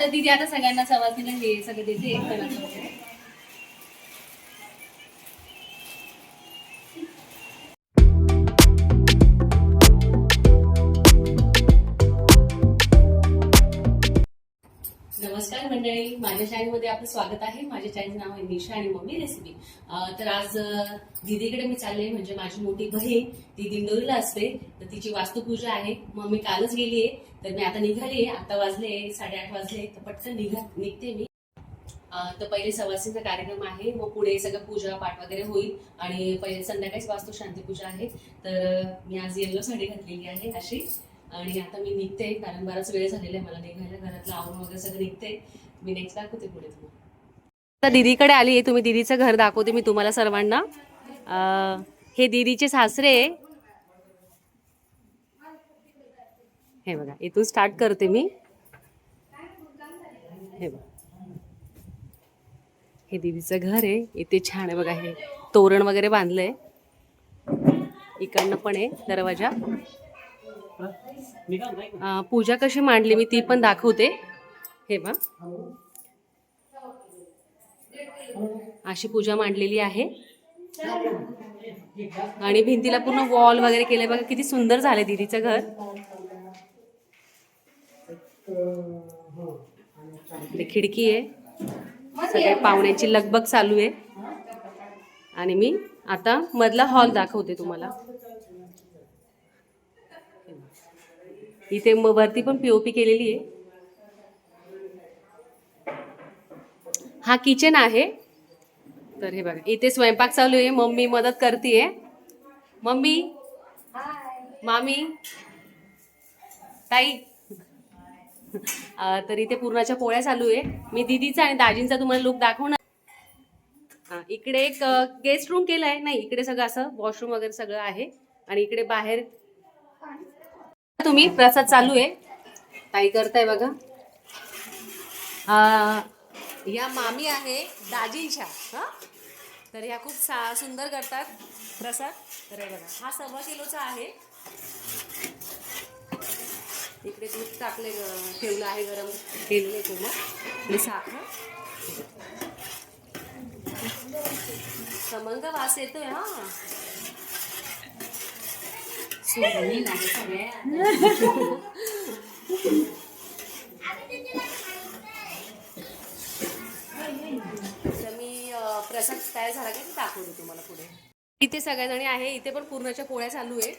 तर दिदी आता सगळ्यांना सवासीला हे सगळं देते कणाचं मंडळी माझ्या चॅनलमध्ये आपलं स्वागत आहे. माझ्या चॅनलचं नाव आहे निशा आणि मम्मी रेसिपी तर आज दिदीकडे दीदीकडे मी चालले म्हणजे माझी मोठी बहीण ती दिंडोरीला असते. तर तिची वास्तुपूजा आहे. मग मी कालच गेली आहे तर मी आता निघाली आहे आता वाजले साडेआठ वाजले तर पटकन निघा निघते मी. तर पहिले सवासीचा कार्यक्रम आहे. मग पुढे सगळं पूजा पाठ वगैरे होईल. आणि पहिले संध्याकाळीच वास्तू शांती पूजा आहे. तर मी आज येल्लो साडी घातलेली आहे अशी. आणि आता मी निघते कारण बराच वेळ झालेला आहे मला निघायला. घरातलं आवरून वगैरे सगळं निघते. मी नेक्स्ट दाखवते पुढे तुम्हाला आता दीदीकडे आली आहे तुम्ही दीदीचं घर दाखवते मी तुम्हाला सर्वांना. अं, हे दीदीचे सासरे आहे. हे बघा इथून स्टार्ट करते मी. हे बघा. हे दीदीचं घर आहे इथे छान आहे बघा हे तोरण वगैरे बांधलंय. इकडनं पण आहे दरवाजा. अं, पूजा कशी मांडली मी ती पण दाखवते. हे बघ. अशी पूजा मांडलेली आहे. आणि भिंतीला पूर्ण वॉल वगैरे केले बघा किती सुंदर झाले दीदीचं घर. खिडकी आहे. सगळ्या पाहुण्यांची लगबग चालू आहे. आणि मी आता मधला हॉल दाखवते तुम्हाला. इथे वरती पण पीओपी केलेली आहे. हा किचन आहे. तर हे बघा इथे स्वयंपाक चालू आहे. मम्मी मदत करते मम्मी मामी ताई. तर इथे पूर्णाच्या पोळ्या चालू आहे. मी दीदीचा आणि दाजींचा तुम्हाला लुक दाखवणार. इकडे एक गेस्ट रूम केलाय. नाही इकडे सगळं असं वॉशरूम वगैरे सगळं आहे. आणि इकडे बाहेर तुम्ही प्रसाद चालू आहे. ताई करताय बघा. आ, या मामी आहे दाजींच्या हा? तर ह्या खूप सा सुंदर करतात प्रसाद. तर हे बघा हा सव्वा किलोचा आहे. इकडे दूध टाकले ठेवलं आहे गरम केलेलं कोमट आणि साखर. खमंग वास येतोय हा. तर अं, तयार झाला की दाखवते तुम्हाला पुढे. इथे सगळ्याजणी आहे इथे पण पूर्णाच्या पोळ्या चालू आहे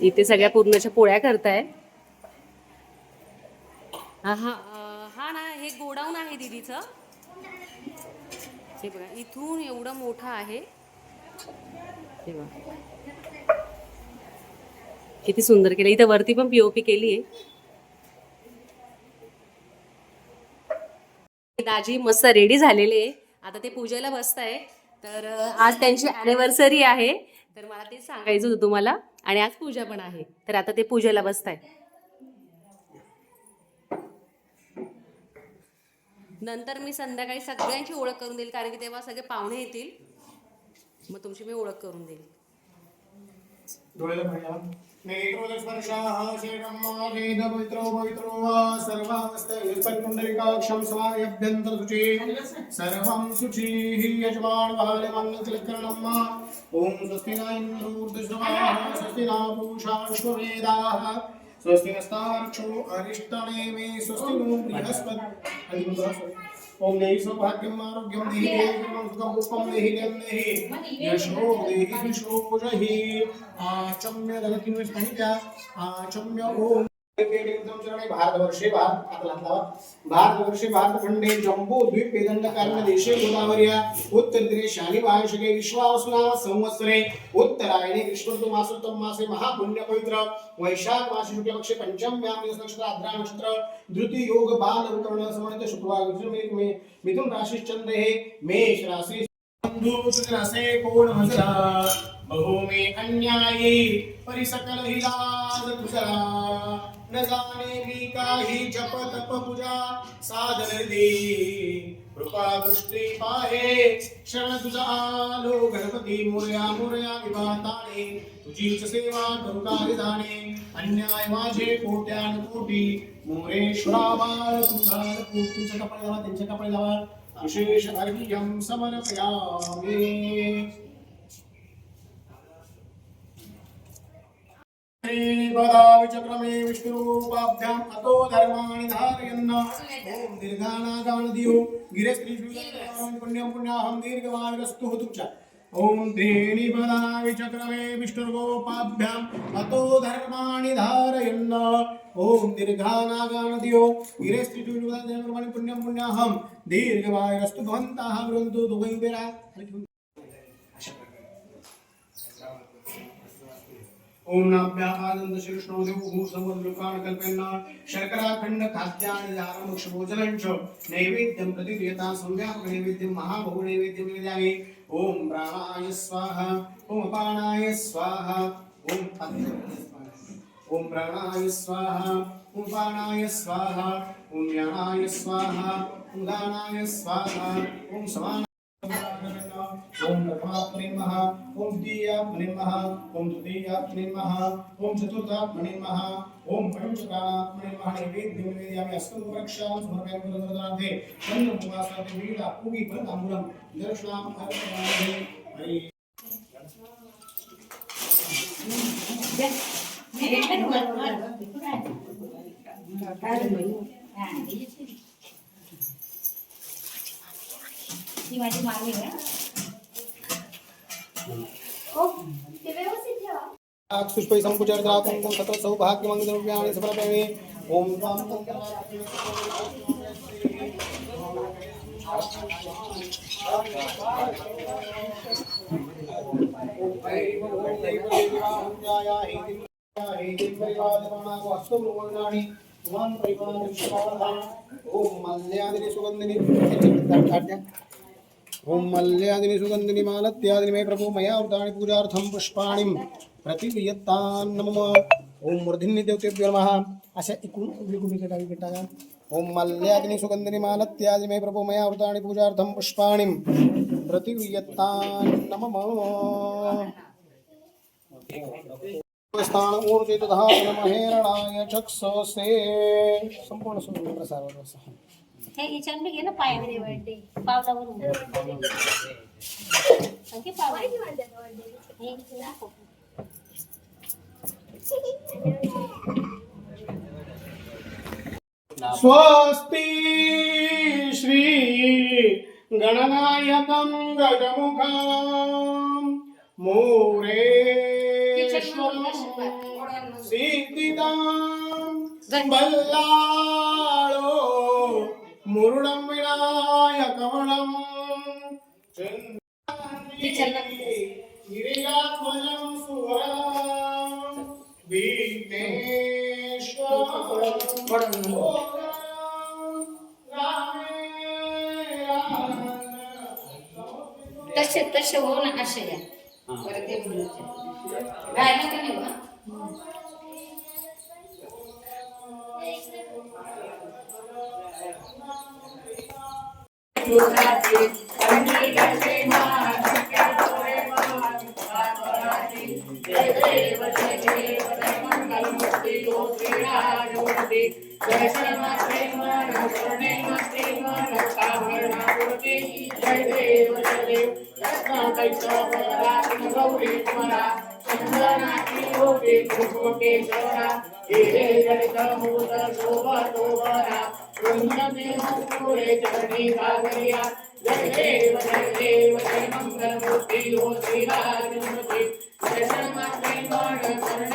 इथे सगळ्या पूर्णाच्या पोळ्या करताय. हा हा ना हे गोडाऊन आहे दीदीचं. हे बघा इथून एवढं मोठं आहे. हे बघा. किती सुंदर केलं. इथं वरती पण पीओपी केली आहे दाजी मस्त रेडी झालेले आहे. आता ते पूजेला बसताय. तर आज त्यांची ॲनिव्हर्सरी आहे. तर मला ते सांगायचं होतं तुम्हाला. आणि आज पूजा पण आहे. तर आता ते पूजेला बसताय. नंतर मी संध्याकाळी सगळ्यांची ओळख करून देईल कारण की तेव्हा सगळे पाहुणे येतील. मग तुमची मी ओळख करून देईल. डोळ्याला पाणी आलं. नेत्रोदस्पर्शाः पवित्रो पवित्रो वा सर्वावस्थैर्परिपुण्डरीकाक्षं समायभ्यन्तरशुचि सर्वं शुचिः यजमानबालमन्नतिलकरणं मा ॐ स्वस्ति न इन्द्रोर्दुष्टवाः स्वस्ति न पूषाश्ववेदाः स्वस्ति नस्तार्क्षो अरिष्टनेमे स्वस्ति नो बृहस्पति ओम देहि सौभाग्यम आरोग्यम देहि देहि सुखम पुष्पम देहि देम देहि यशो देहि आचम्य ओम। भारतवर्षे भारत आता भारतवर्षे भारतखंडे जम्बो द्वीप वेदंडकारण देशे गोदावर्या उत्तर दिने शाली वार्षिके विश्वावसुनाम संवत्सरे उत्तरायणे ग्रीष्मऋतु मासोत्तम मासे महापुण्य पवित्र वैशाख मास शुक्ल पक्षे पंचम्याम दिवस नक्षत्र आद्रा नक्षत्र धृति योग बाल ऋतुर्ण समन्वित शुक्रवार मिथुन राशि चंद्र हे मेष राशि रसे कोण अन्यायी परिसकल हिलाज न जाणे मी काही जप तप पूजा साधन दे. कृपा दृष्टी पाहे क्षण तुझा आलो गणपती मोरया मोरया विभाताने. तुझीच सेवा करू काय जाणे अन्याय माझे कोट्यान कोटी. मोरेश्वरा बाळ तुझा तुझ्या कपडे लावा त्यांचे कपडे लावा. विशेष अर्घ्यम समर्पयामि. श्रीपदाविचक्रमे विष्णुरूपाभ्याम् अतो धर्माणि धारयन् ॐ दीर्घानागानदियो गिरस्त्रीषु पुण्यं पुण्याहं दीर्घमार्गस्तु तुच्च ॐ त्रीणिपदाविचक्रमे विष्णुरूपाभ्याम् अतो धर्माणि धारयन् ॐ दीर्घानागानदियो गिरस्त्रीषु पुण्यं पुण्याहं दीर्घमार्गस्तु भवन्तः वृन्तु दुगैबेरा ओम नाभ्या आनंद शीर्षणो देव कल्पेन्ना कल्पेना शर्कराखंड खाद्यानि भोजनं च नैवेद्यं प्रतिक्रियता संव्यापक नैवेद्यं महाभोग नैवेद्यं विद्यामि ओम प्राणाय स्वाहा ओम अपानाय स्वाहा ओम ओम प्राणाय स्वाहा ओम पाणाय स्वाहा ओम ज्ञानाय स्वाहा ओम दानाय स्वाहा ओम समान ओम प्रथमात्मने नमः ओम द्वितीयात्मने नमः ओम तृतीयात्मने नमः ओम चतुर्थात्मने नमः ओम पंचकात्मने नमः नैवेद्यं निवेदयामि अस्तु वृक्षां समर्पयामि गुरुदत्तार्थे चन्द्रमुपासते पूगी अर्पयामि। हरि ती माझी आहे ते व्यवस्थित ठेवा पुष्पै संकुचर्द्राकुं कुं तत्र सौभाग्यमङ्गलरूप्याणि समर्पयामि ॐ त्वां ओम मल्यादिनी सुगंधिनी ओम मल्यादिनी सुगंधिनी मालत्यादिनी मे प्रभु मया वृतानि पूजार्थं पुष्पाणि प्रतिवियत्तान् नमः ओम मूर्धिन्य देवतेभ्यो नमः। अशा एकूण भूमिका टावी टाका ओम मल्यादिनी सुगंधिनी मालत्यादिनी मे प्रभु मया वृतानि पूजार्थं पुष्पाणि। प्रतिवियत्तान् नमः स्थान ऊर्जित धारण महेरणाय चक्षुषे संपूर्ण सुंदर प्रसार हे हिच्यात मी घे ना पायामध्ये वळते पावलावरून. आणखी पावला? స్వస్తి శ్రీ గణనాయకం గజముఖం. మూరేశ్వరం సిద్ధిదాం బల్లాళో మురుడం వినాయకమణం प्रत्यक्ष होऊन आशया परत ते म्हणत राहिलं का नाही बघा देव देव देव तसे तसे हो ना असे या बरं ते बोलायचं राहिलं का नाही बा? मया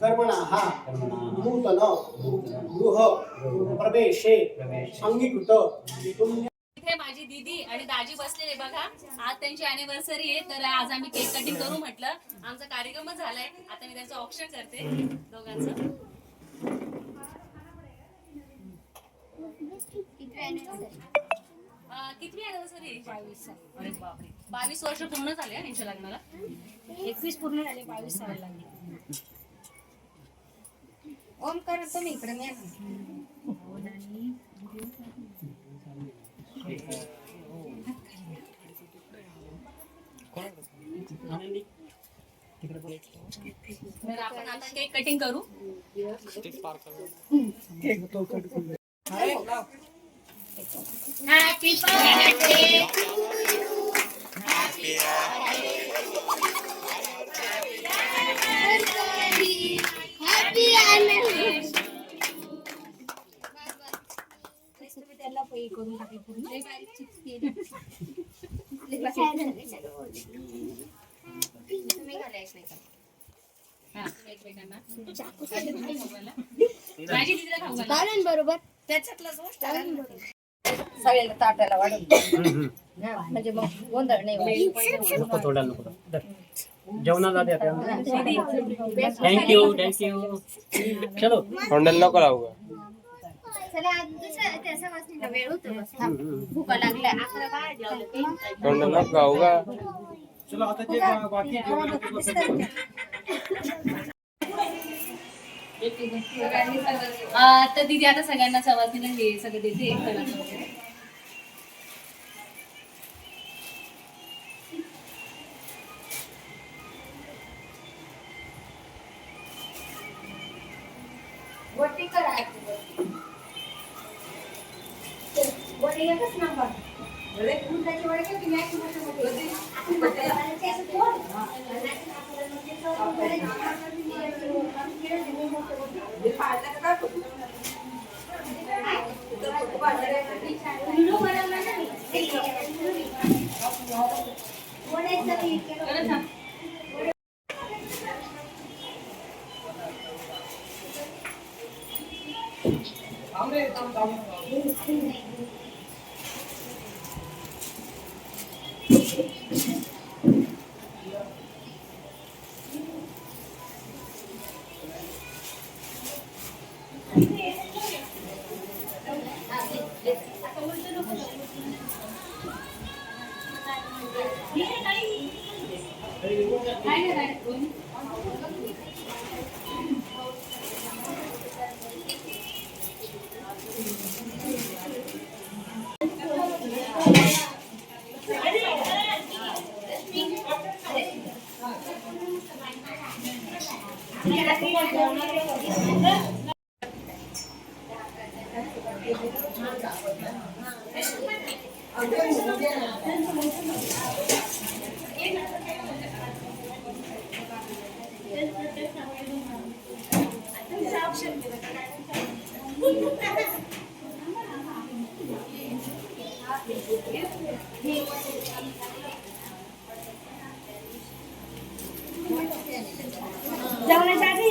कर्मणः नूतन गृह प्रवेशे अंगीकृत इथे माझी दीदी आणि दाजी बसलेले बघा. आज त्यांची अॅनिव्हर्सरी आहे तर आज आम्ही केक कटिंग करू म्हटलं. आमचा कार्यक्रमच झालाय. आता मी त्यांचं ऑप्शन करते दोघांचं. किती अॅनिव्हर्सरी बावीस अरे बापरे. बावीस वर्ष पूर्ण झाले हा त्यांच्या लग्नाला? एकवीस पूर्ण झाले बावीस सवय लागली. ओम कर तुम्ही इकडे मी तर आपण आता केक कटिंग करू. Happy anniversary. त्याला पै करून टाकली पूर्ण लय बारीक chips केली. लय बारीक झाले. तुम्ही घाला एकमेकांना. हा, एकमेकांना माझी दीदीला खाऊ घाला. चालेल बरोबर त्याच्यातलं गोष्ट सगळ्याला ताटाला वाढून म्हणजे मग गोंधळ नाही. नको थोडा नको धर. जेवणाला द्या थँक्यू थँक्यू चलो. नको लावू का? नको खाऊ चलो आता जे बाकी अं, तर दीदी आता सगळ्यांना सवासीला हे सगळं देते. कलाचं वगैरे. वरती करा. वरती एकच नंबर. उंटाची वडी किती नाही मोठे मोठे. आपण म्हाताऱ्याला ते असं कोण? वड्याचं ते केलं. जेवणाच्या आधी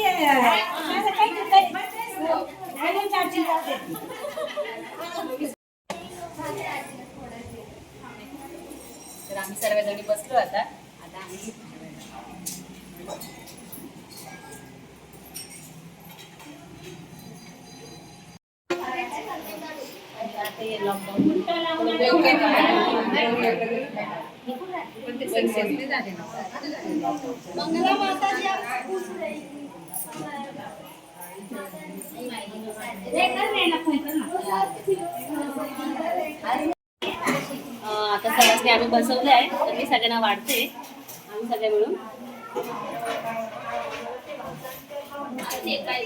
तर आम्ही सर्वजणी बसलो आता. आता आम्ही आता सगळ्यांनी आम्ही बसवलं आहे तर मी सगळ्यांना वाढते आम्ही सगळे मिळून. काय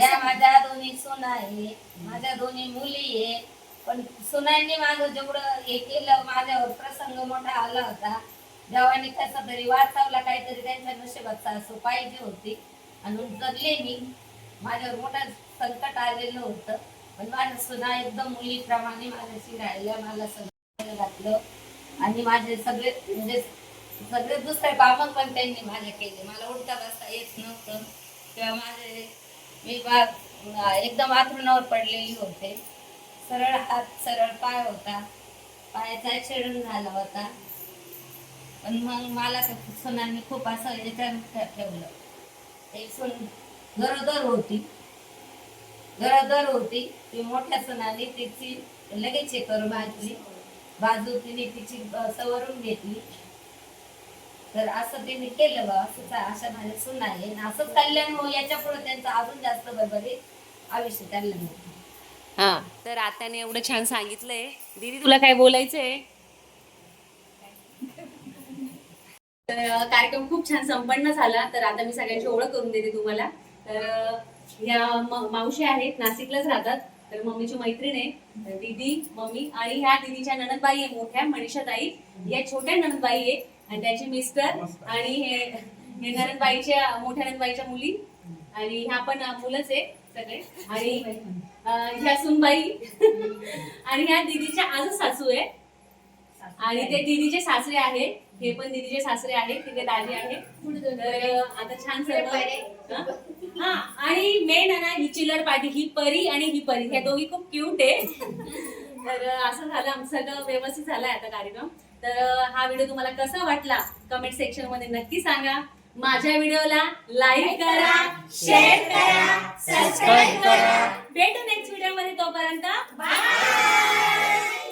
या माझ्या दोन्ही सुना आहे. माझ्या दोन्ही मुली आहे. पण सुनांनी माझं जेवढं हे केलं माझ्यावर प्रसंग मोठा आला होता. देवाने कसा तरी वाचावला काहीतरी त्यांच्या नशिबाचा असं पाहिजे होती. आणि जगले मी. माझ्यावर मोठं संकट आलेलं होतं. पण माझ्या सुना एकदम मुलीप्रमाणे माझ्याशी राहिल्या. मला सगळं घातलं. आणि माझे सगळे म्हणजे सगळे दुसरे कामं पण त्यांनी माझे केले. मला उठता बसता येत नव्हतं. तेव्हा माझे मी बा एकदम आथरुणावर पडलेली होते. सरळ हात सरळ पाय होता. पायाचा ॲक्सिडेंट झाला होता. पण मग मला त्या सुनांनी खूप असं याच्यात ठेवलं. एक सून गरोदर होती. गरोदर होती. ती मोठ्या सुनाने तिची लगेच हे करून भाजली. बाजू तिने तिची सवरून घेतली. तर असं तिने केलं बा असंच अशा माझ्या सून आहे. असंच कल्याण हो याच्यापुढे त्यांचं अजून जास्त बरोबरीत आयुष्य कल्याण होतं हा तर आत्याने एवढं छान सांगितलंय. दीदी तुला काय बोलायचंय? तर कार्यक्रम खूप छान संपन्न झाला. तर आता मी सगळ्यांची ओळख करून देते तुम्हाला. तर ह्या म- मावशी आहेत नाशिकलाच राहतात. तर मम्मीची मैत्रीण आहे. तर दीदी मम्मी आणि ह्या दीदीच्या नणदबाई आहे मोठ्या मनीषाताई. या छोट्या नणदबाई आहे. आणि त्याचे मिस्टर आणि हे हे नणदबाईच्या मोठ्या नणदबाईच्या मुली. आणि ह्या पण मुलंच आहे सगळे. आणि ह्या सुनबाई. आणि ह्या दीदीच्या आज सासू आहे आणि ते दीदीचे सासरे आहे हे पण दीदीचे सासरे आहेत. तिथे दादी आहे तर आता छान सर्व हा? आणि मेन आहे ना ही चिल्लर पार्टी. ही परी आणि ही परी. ह्या दोघी खूप क्यूट आहे तर असं झालं. आमचं सगळं व्यवस्थित झालंय आता कार्यक्रम. तर हा व्हिडिओ तुम्हाला कसा वाटला? कमेंट सेक्शनमध्ये नक्की सांगा. माझ्या व्हिडिओला लाईक करा शेअर करा सबस्क्राईब करा. भेटू नेक्स्ट व्हिडिओमध्ये तोपर्यंत. बाय